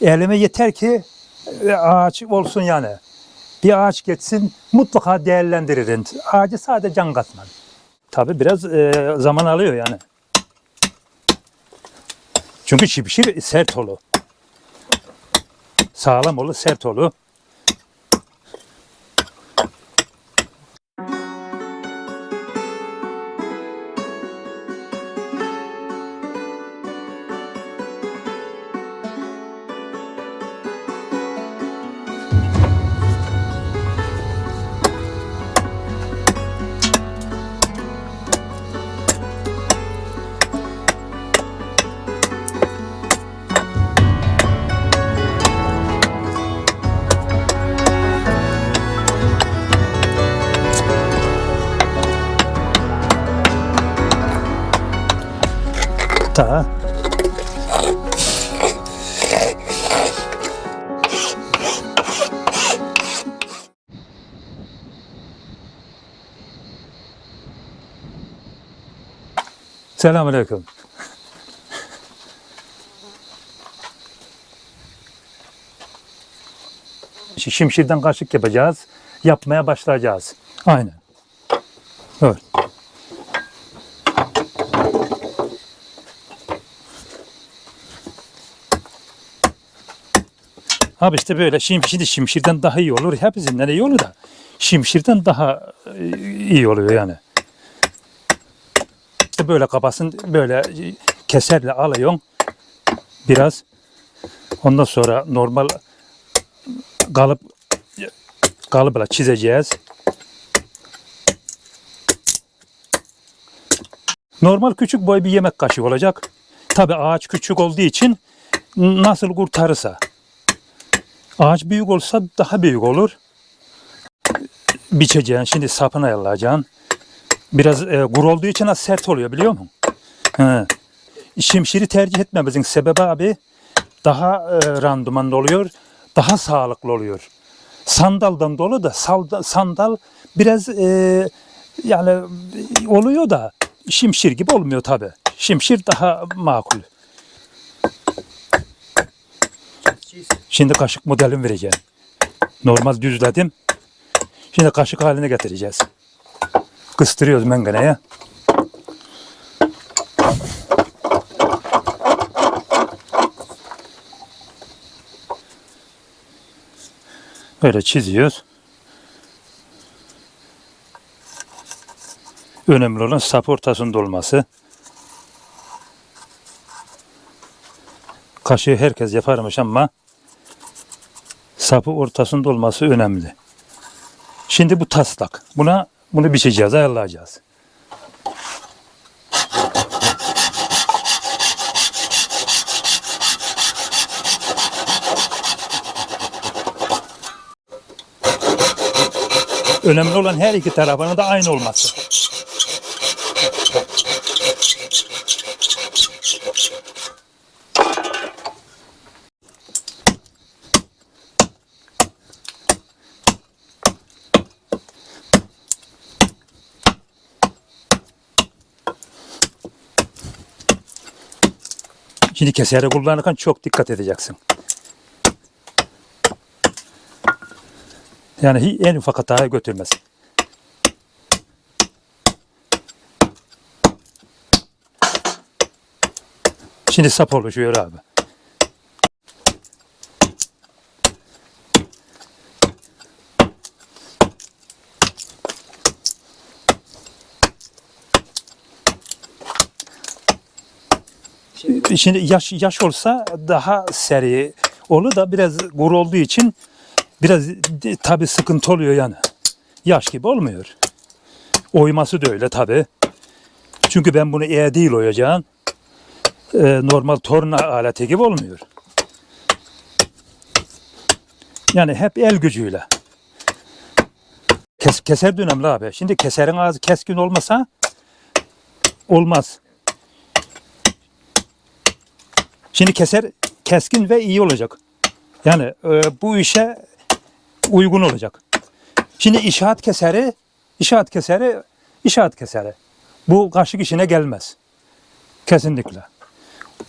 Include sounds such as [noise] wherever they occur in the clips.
Elime yeter ki e, ağaç olsun yani. Bir ağaç geçsin mutlaka değerlendiririm. Ağacı sadece can katmam. Tabii biraz e, zaman alıyor yani. Çünkü çipişir sert olur. Sağlam olur, sert olur. Ta. Selamünaleyküm. Şi- Şimşirden kaşık yapacağız. Yapmaya başlayacağız. Aynen. Evet. Abi işte böyle şimşir şimşirden daha iyi olur. Hepsinden iyi olur da şimşirden daha e, iyi oluyor yani. İşte böyle kabasın böyle keserle alıyorsun biraz. Ondan sonra normal kalıp kalıbla çizeceğiz. Normal küçük boy bir yemek kaşığı olacak. Tabi ağaç küçük olduğu için nasıl kurtarırsa. Ağaç büyük olsa daha büyük olur. Biçeceksin, şimdi sapını ayarlayacaksın. Biraz e, gur olduğu için az sert oluyor biliyor musun? He. Şimşiri tercih etmemizin sebebi abi daha e, randımanlı oluyor, daha sağlıklı oluyor. Sandaldan dolu da salda- sandal biraz e, yani oluyor da şimşir gibi olmuyor tabi. Şimşir daha makul. Şimdi kaşık modelini vereceğim. Normal düzledim. Şimdi kaşık haline getireceğiz. Kıstırıyoruz mengeneye. Böyle çiziyoruz. Önemli olan sap ortasında olması. Kaşığı herkes yaparmış ama sapı ortasında olması önemli. Şimdi bu taslak. Buna bunu biçeceğiz, ayarlayacağız. Önemli olan her iki tarafının da aynı olması. Şimdi keseri kullanırken çok dikkat edeceksin. Yani en ufak hataya götürmez. Şimdi sap oluşuyor abi. Şimdi yaş yaş olsa daha seri olur da biraz gur olduğu için biraz de- tabi sıkıntı oluyor yani. Yaş gibi olmuyor. Oyması da öyle tabi. Çünkü ben bunu e değil oyacağım. Ee, normal torna aleti gibi olmuyor. Yani hep el gücüyle. Kes, keser de önemli abi. Şimdi keserin ağzı keskin olmasa olmaz. Şimdi keser keskin ve iyi olacak. Yani e, bu işe uygun olacak. Şimdi inşaat keseri, inşaat keseri, inşaat keseri. Bu kaşık işine gelmez. Kesinlikle.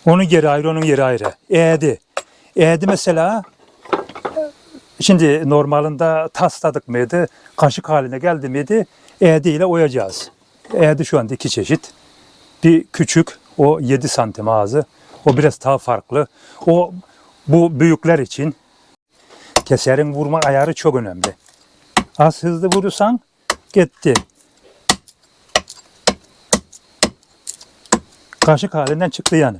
Onun yeri ayrı, onun yeri ayrı. Eğdi. Eğer mesela şimdi normalinde tasladık mıydı, kaşık haline geldi miydi, eğdi ile oyacağız. Eğdi şu anda iki çeşit. Bir küçük, o 7 santim ağzı. O biraz daha farklı. O bu büyükler için keserin vurma ayarı çok önemli. Az hızlı vurursan gitti. Kaşık halinden çıktı yani.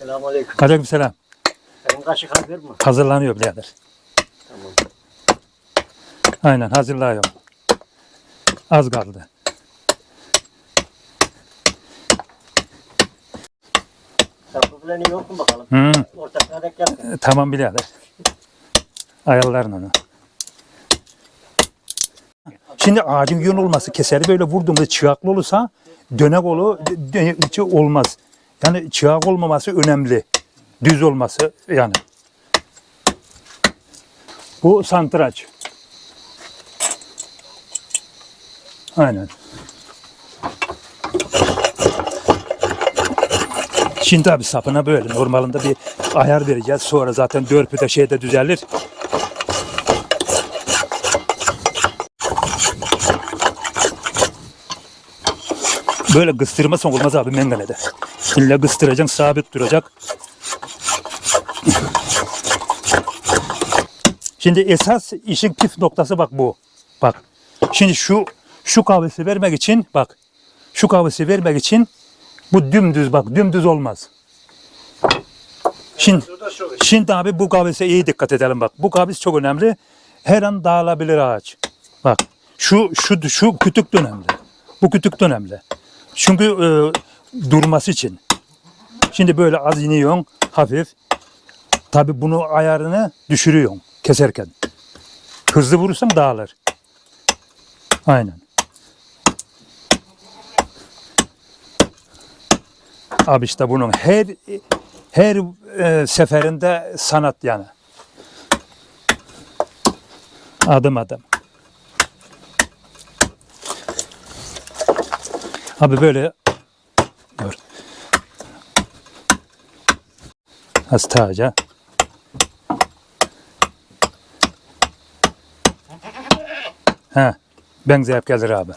Selamünaleyküm. Aleykümselam. Senin kaşık hazır mı? Hazırlanıyor birader. Tamam. Aynen hazırlıyorum. Az kaldı. Sapıklarını yok mu bakalım? Hı, Ortaklığa denk gelsin. tamam birader. Ayarların onu. Şimdi ağacın yön olması keseri böyle vurduğumuzda çıraklı olursa dönek olu dö- içi olmaz. Yani çırak olmaması önemli. Düz olması yani. Bu santraç. Aynen. Şimdi abi sapına böyle normalinde bir ayar vereceğiz. Sonra zaten dörpü de şeyde düzelir. Böyle kıstırmasan olmaz abi mengenede. İlla kıstıracaksın sabit duracak. Şimdi esas işin püf noktası bak bu. Bak. Şimdi şu şu kahvesi vermek için bak. Şu kahvesi vermek için bu dümdüz bak dümdüz olmaz. Şimdi, şimdi abi bu kavise iyi dikkat edelim bak. Bu kavis çok önemli. Her an dağılabilir ağaç. Bak şu şu şu kütük önemli. Bu kütük önemli. Çünkü e, durması için. Şimdi böyle az iniyorsun hafif. Tabi bunu ayarını düşürüyorsun keserken. Hızlı vurursan dağılır. Aynen. Abi işte bunun her her e, seferinde sanat yani. Adım adım. Abi böyle dur. Hastaca. Ha, benzeyip gelir abi.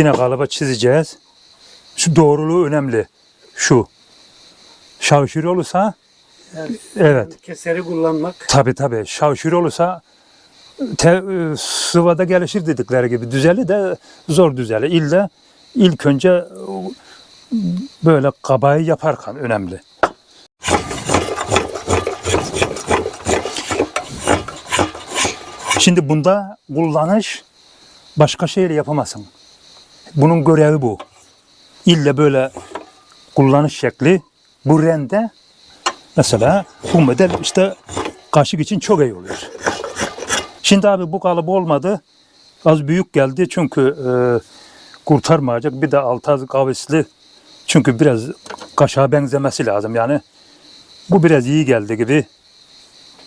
Yine kalıba çizeceğiz. Şu doğruluğu önemli. Şu. Şavşır olursa evet. Keseri kullanmak. Tabi tabi. Şavşır olursa te, e, sıvada gelişir dedikleri gibi düzeli de zor düzeli. İlle ilk önce böyle kabayı yaparken önemli. Şimdi bunda kullanış başka şeyle yapamazsın. Bunun görevi bu. İlle böyle kullanış şekli bu rende mesela bu model işte kaşık için çok iyi oluyor. Şimdi abi bu kalıp olmadı. Az büyük geldi çünkü e, kurtarmayacak. Bir de altaz kavisli. Çünkü biraz kaşığa benzemesi lazım yani. Bu biraz iyi geldi gibi.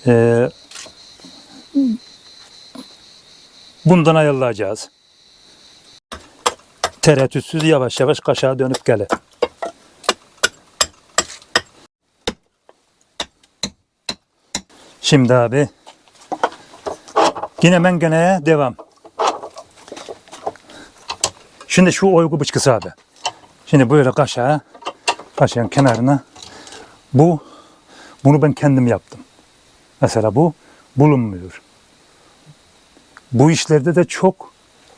E, bundan ayrılacağız. Tereddütsüz yavaş yavaş kaşığa dönüp gelir. Şimdi abi yine mengeneye devam. Şimdi şu oygu bıçkısı abi. Şimdi böyle kaşığa, kaşığın kenarına bu, bunu ben kendim yaptım. Mesela bu bulunmuyor. Bu işlerde de çok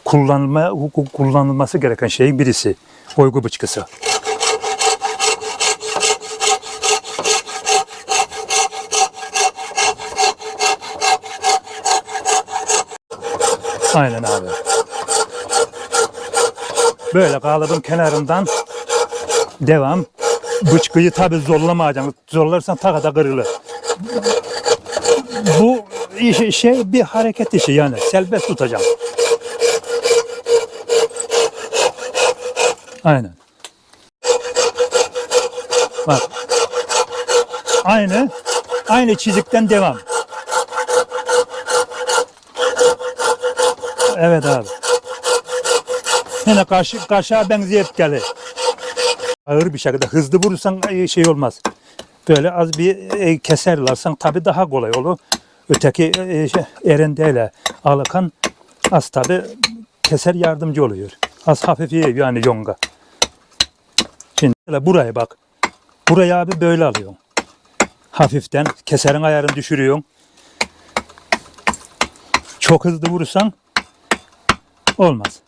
kullanılma, kullanılması gereken şey birisi. Oygu bıçkısı. Aynen abi. Böyle kalıbın kenarından devam. Bıçkıyı tabi zorlamayacaksın. Zorlarsan takada kırılır. Bu iş- şey bir hareket işi yani. Serbest tutacağım. Aynen. Bak. Aynı aynı çizikten devam. Evet abi. Yine kaşı, kaşığa benzeyip gelir. Ağır bir şekilde hızlı vurursan e, şey olmaz. Böyle az bir e, keserlersen tabi daha kolay olur. Öteki e, şey, erendeyle alakan az tabi keser yardımcı oluyor. Az hafifiye yani yonga. Böyle buraya bak. Burayı abi böyle alıyorsun. Hafiften keserin ayarını düşürüyorsun. Çok hızlı vurursan olmaz.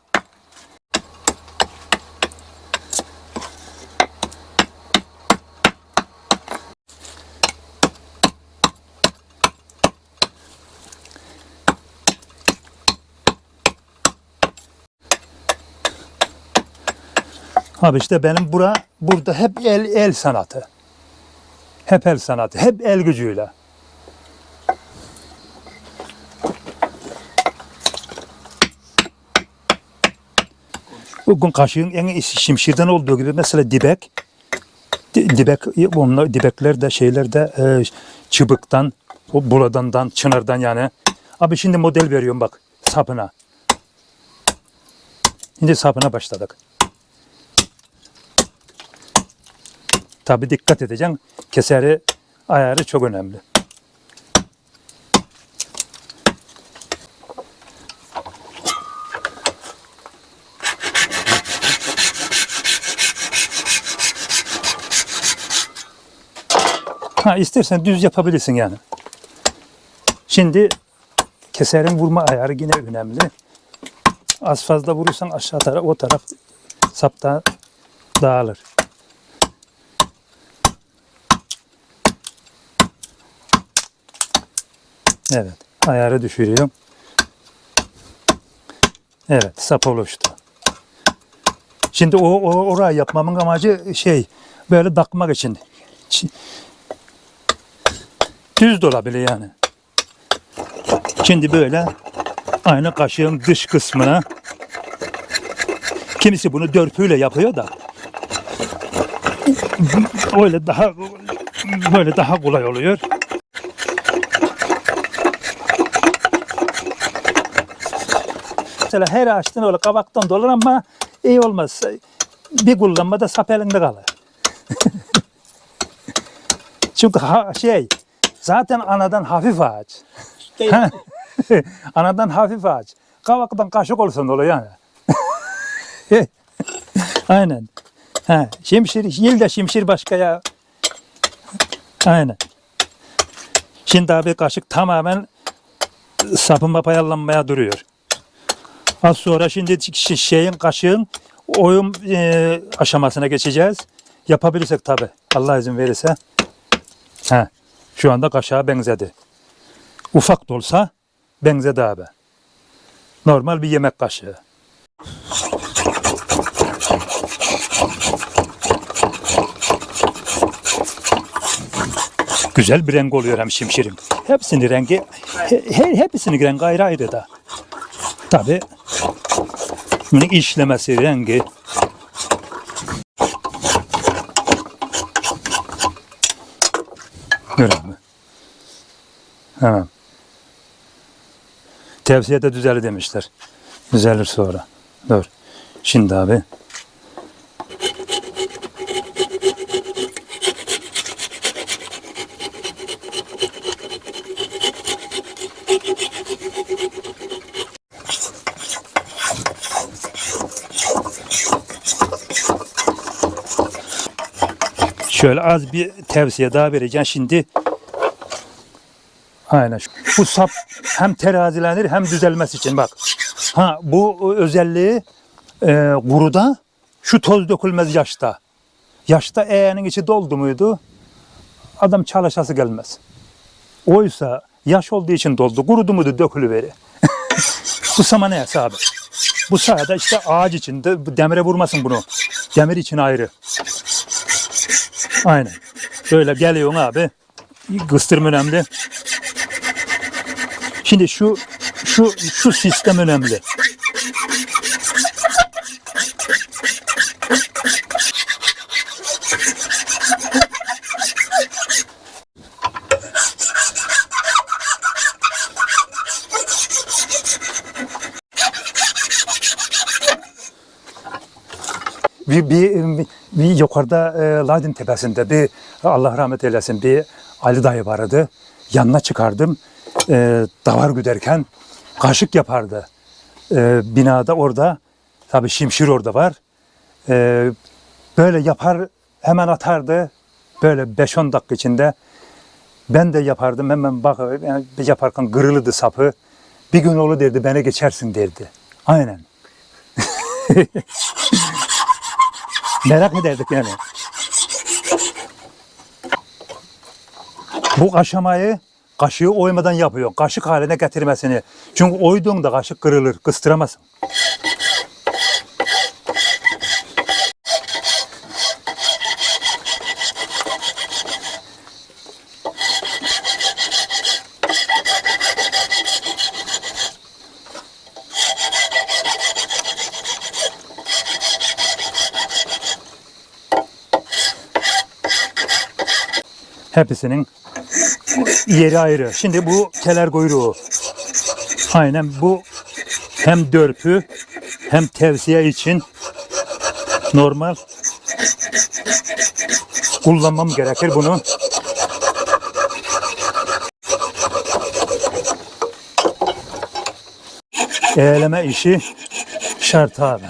Abi işte benim bura burada hep el el sanatı. Hep el sanatı, hep el gücüyle. Bugün kaşığın en şimşirden olduğu gibi mesela dibek, di- dibek, onlar dibekler de şeyler de e, çıbıktan, o buladandan, çınardan yani. Abi şimdi model veriyorum bak sapına. Şimdi sapına başladık. Tabi dikkat edeceksin. Keseri ayarı çok önemli. Ha istersen düz yapabilirsin yani. Şimdi keserin vurma ayarı yine önemli. Az fazla vurursan aşağı taraf o taraf sapta dağılır. Evet. Ayarı düşürüyorum. Evet. Sap oluştu. Şimdi o, o orayı yapmamın amacı şey böyle takmak için. Çi- Düz de olabilir yani. Şimdi böyle aynı kaşığın dış kısmına kimisi bunu dörpüyle yapıyor da öyle daha böyle daha kolay oluyor. Mesela her ağaçtan öyle kabaktan dolar ama iyi olmaz. Bir kullanmada sap elinde kalır. [laughs] Çünkü ha- şey zaten anadan hafif ağaç. [laughs] Anadan hafif ağaç. Kavaktan kaşık olsa ne olur yani. [laughs] Aynen. Ha, şimşir, yıl da şimşir başka ya. Aynen. Şimdi abi kaşık tamamen sapıma payallanmaya duruyor. Az sonra şimdi şi- şeyin kaşığın oyun e, aşamasına geçeceğiz. Yapabilirsek tabi. Allah izin verirse. Ha, şu anda kaşığa benzedi. Ufak da olsa benzedi abi. Normal bir yemek kaşığı. Güzel bir renk oluyor hem şimşirin. Hepsinin rengi, he, he- hepsinin rengi ayrı ayrı da. Tabi bunun işlemesi, rengi. Görüyor musun? Hemen. Tevsiyede düzelir demişler. Düzelir sonra. Dur. Şimdi abi. Şöyle az bir tevsiye daha vereceğim. Şimdi aynen. Bu sap hem terazilenir hem düzelmesi için bak. Ha bu özelliği e, kuruda şu toz dökülmez yaşta. Yaşta eğenin içi doldu muydu adam çalışası gelmez. Oysa yaş olduğu için doldu. Kurudu muydu dökülüveri. [laughs] bu sama ne abi? Bu sayede işte ağaç için de bu demire vurmasın bunu. Demir için ayrı. Aynen. Böyle geliyorsun abi. Kıstırım önemli. Şimdi şu şu şu sistem önemli. Bir, bir, bir yukarıda e, Ladin Tepesi'nde bir Allah rahmet eylesin bir Ali dayı vardı. Yanına çıkardım. E, davar güderken kaşık yapardı. E, binada orada. Tabii şimşir orada var. E, böyle yapar hemen atardı. Böyle 5-10 dakika içinde ben de yapardım hemen bak yani yaparken kırılırdı sapı. Bir gün olur derdi beni geçersin derdi. Aynen. [laughs] Merak ederdik yani. Bu aşamayı kaşığı oymadan yapıyor. Kaşık haline getirmesini. Çünkü oyduğunda kaşık kırılır, kıstıramazsın. Hepsinin yeri ayrı. Şimdi bu keler kuyruğu. Aynen bu hem dörpü hem tevsiye için normal kullanmam gerekir bunu. Eğleme işi şart abi.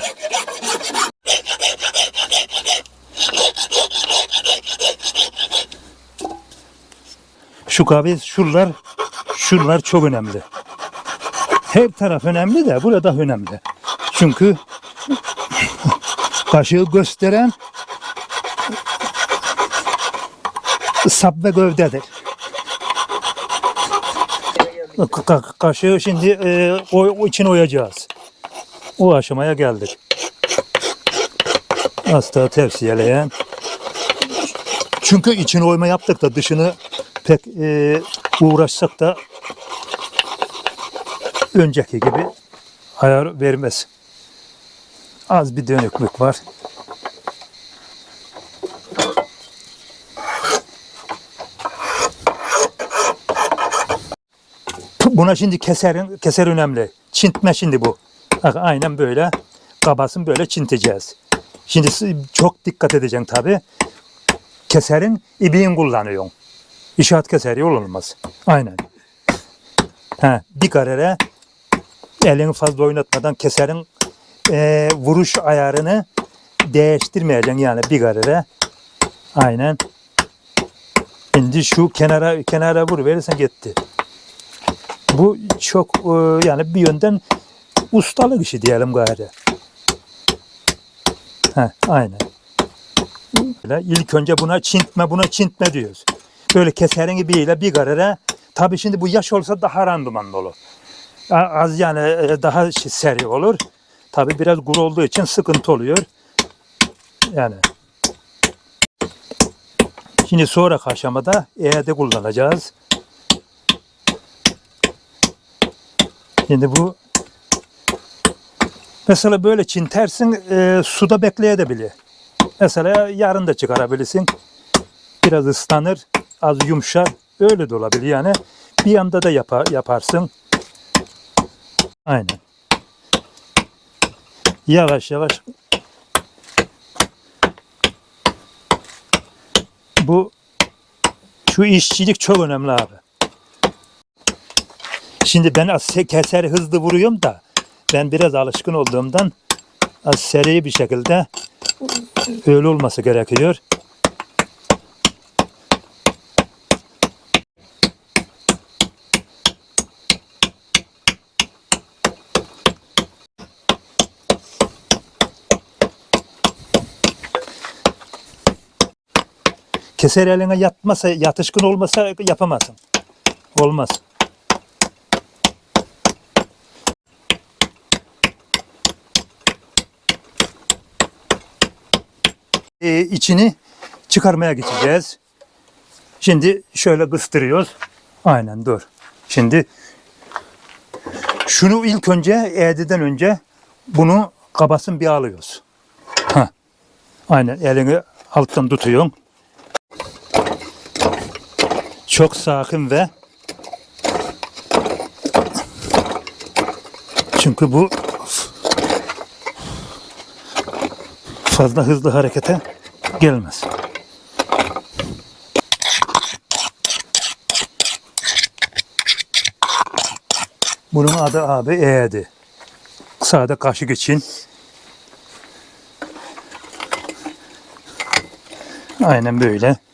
Şu kahve şuralar şuralar çok önemli. Her taraf önemli de burada önemli. Çünkü kaşığı gösteren sap ve gövdedir. Ka- ka- kaşığı şimdi e, o, için oyacağız. O aşamaya geldik. Hasta tevsiyeleyen. Çünkü için oyma yaptık da dışını pek e, uğraşsak da önceki gibi ayar vermez. Az bir dönüklük var. Buna şimdi keserin keser önemli. Çintme şimdi bu. Bak, aynen böyle kabasını böyle çinteceğiz. Şimdi çok dikkat edeceksin tabi. Keserin ibiğin kullanıyorsun. İşaret keseri olmaz. Aynen. Ha, bir karere elini fazla oynatmadan keserin e, vuruş ayarını değiştirmeyeceksin yani bir karere. Aynen. Şimdi şu kenara kenara vur verirsen gitti. Bu çok e, yani bir yönden ustalık işi diyelim gayri. Ha, aynen. İlk önce buna çintme, buna çintme diyoruz. Böyle keserin ibiyle bir karara. Tabii şimdi bu yaş olsa daha randımanlı olur. Az yani e, daha şey, seri olur. Tabii biraz gur olduğu için sıkıntı oluyor. Yani. Şimdi sonraki aşamada eğerde kullanacağız. Şimdi bu mesela böyle çintersin e, suda bekleyebilir. Mesela yarın da çıkarabilirsin. Biraz ıslanır, az yumuşar. Öyle de olabilir yani. Bir yanda da yapar, yaparsın. Aynen. Yavaş yavaş. Bu şu işçilik çok önemli abi. Şimdi ben az se- keser hızlı vuruyorum da ben biraz alışkın olduğumdan az seri bir şekilde öyle olması gerekiyor. Keser eline yatmasa, yatışkın olmasa yapamazsın. Olmaz. Ee, içini çıkarmaya geçeceğiz. Şimdi şöyle kıstırıyoruz. Aynen dur. Şimdi şunu ilk önce eğdiden önce bunu kabasın bir alıyoruz. Heh. Aynen elini alttan tutuyorsun. Çok sakin ve çünkü bu fazla hızlı harekete gelmez. Bunun adı abi E'di. Sağda kaşık için. Aynen böyle.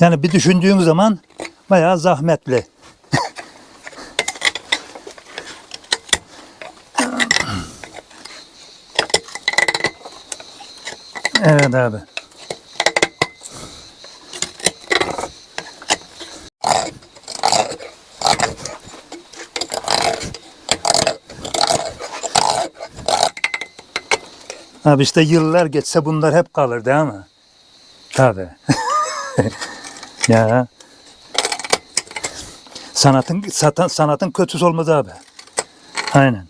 Yani bir düşündüğün zaman bayağı zahmetli. evet abi. Abi işte yıllar geçse bunlar hep kalır değil mi? Tabii. [laughs] ya. Sanatın satan, sanatın kötüsü olmaz abi. Aynen.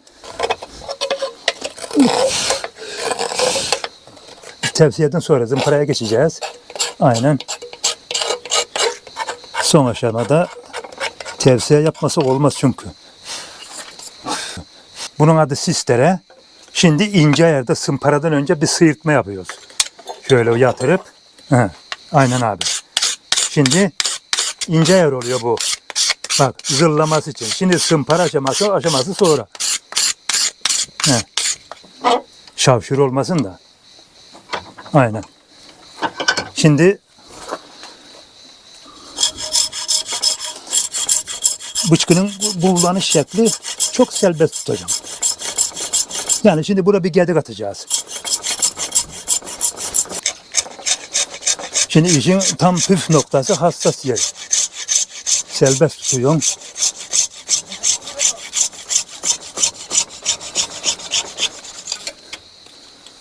Tevsiyeden sonra zımparaya geçeceğiz. Aynen. Son aşamada tevsiye yapması olmaz çünkü. Bunun adı sistere. Şimdi ince yerde sımparadan önce bir sıyırtma yapıyoruz. Şöyle yatırıp. He, aynen abi. Şimdi ince yer oluyor bu. Bak zırlaması için. Şimdi sımpara aşaması aşaması sonra. He. Şavşur olmasın da. Aynen. Şimdi bıçkının buğulanış şekli çok serbest tutacağım. Yani şimdi burada bir gedik atacağız. Şimdi işin tam püf noktası hassas yeri. Serbest tutuyorum.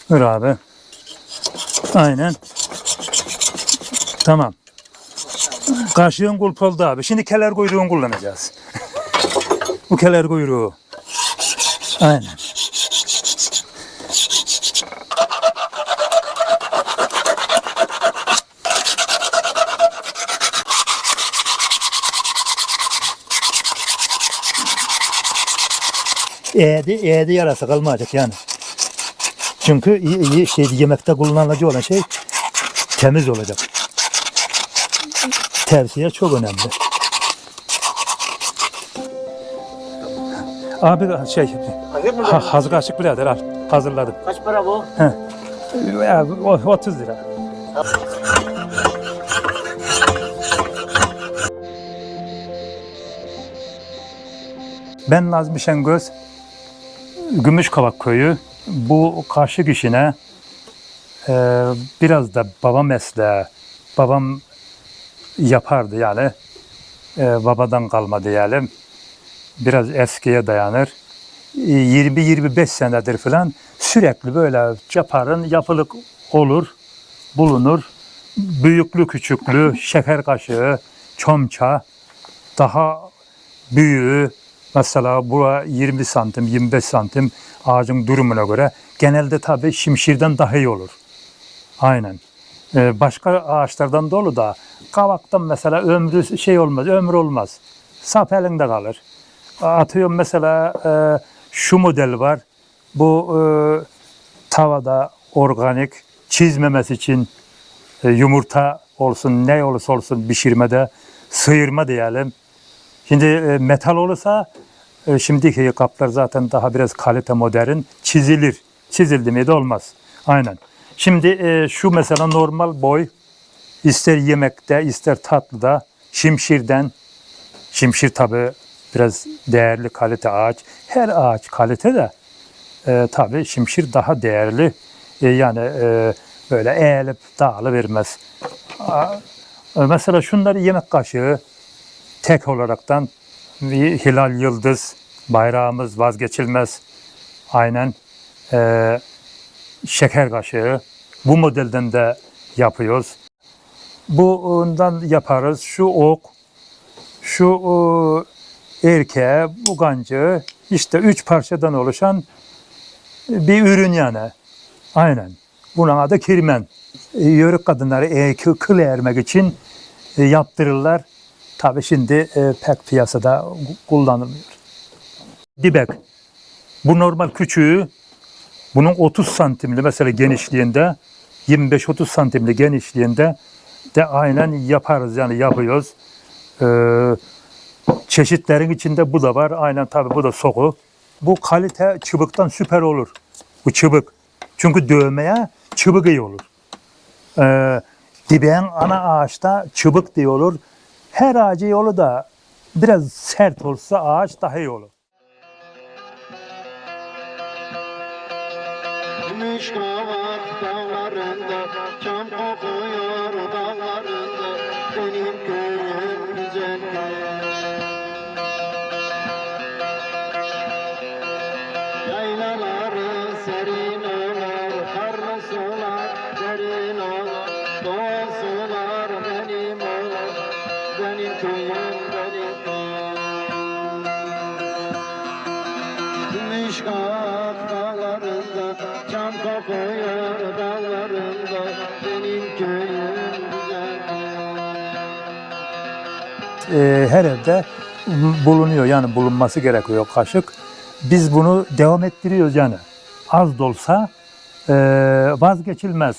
Dur abi. Aynen. Tamam. Kaşığın kulp abi. Şimdi keler kuyruğunu kullanacağız. [laughs] Bu keler kuyruğu. Aynen. Eğdi, eğdi yarası kalmayacak yani. Çünkü şey, yemekte kullanılacak olan şey temiz olacak. Tevsiye çok önemli. Abi şey, Hazır ha, hazır açık birader al. Hazırladım. Kaç para bu? Ya, o- 30 lira. Ben Nazmi Şengöz, Gümüşkavak Köyü. Bu kaşık işine e, biraz da baba mesleği, babam yapardı yani. E, babadan kalma diyelim. Biraz eskiye dayanır. E, 20-25 senedir falan sürekli böyle yaparın, yapılık olur, bulunur. Büyüklü küçüklü, şeker kaşığı, çomça, daha büyüğü, mesela bura 20 santim, 25 santim ağacın durumuna göre genelde tabii şimşirden daha iyi olur. Aynen. Ee, başka ağaçlardan dolu da kavaktan mesela ömrü şey olmaz, ömür olmaz. Sap elinde kalır. Atıyorum mesela e, şu model var. Bu e, tavada organik çizmemesi için e, yumurta olsun ne olursa olsun pişirmede sıyırma diyelim. Şimdi e, metal olursa e, şimdiki kaplar zaten daha biraz kalite modern çizilir. Çizildi mi de olmaz. Aynen. Şimdi e, şu mesela normal boy ister yemekte ister tatlıda şimşirden şimşir tabi biraz değerli kalite ağaç. Her ağaç kalite de e, tabi şimşir daha değerli. E, yani e, böyle eğilip dağılıvermez. E, Mesela şunları yemek kaşığı tek olaraktan hilal yıldız bayrağımız vazgeçilmez. Aynen e, şeker kaşığı bu modelden de yapıyoruz. Bundan yaparız. Şu ok, şu e, erkeğe, bu gancı işte üç parçadan oluşan bir ürün yani. Aynen. Bunun adı kirmen. Yörük kadınları e, kı- kıl ermek için e, yaptırırlar. Tabii şimdi e, pek piyasada kullanılmıyor. Dibek. Bu normal küçüğü bunun 30 santimli mesela genişliğinde 25-30 santimli genişliğinde de aynen yaparız yani yapıyoruz. Ee, çeşitlerin içinde bu da var. Aynen tabii bu da soku. Bu kalite çıbıktan süper olur. Bu çıbık. Çünkü dövmeye çıbık iyi olur. Ee, dibeğin ana ağaçta çıbık diye olur. Her ağacı yolu da biraz sert olsa ağaç daha iyi olur. Gümüş kavak dağlarında Çam kokuyor dağlarında Benim köyüm Ee, her evde bulunuyor yani bulunması gerekiyor kaşık. Biz bunu devam ettiriyoruz yani. Az da olsa ee, vazgeçilmez.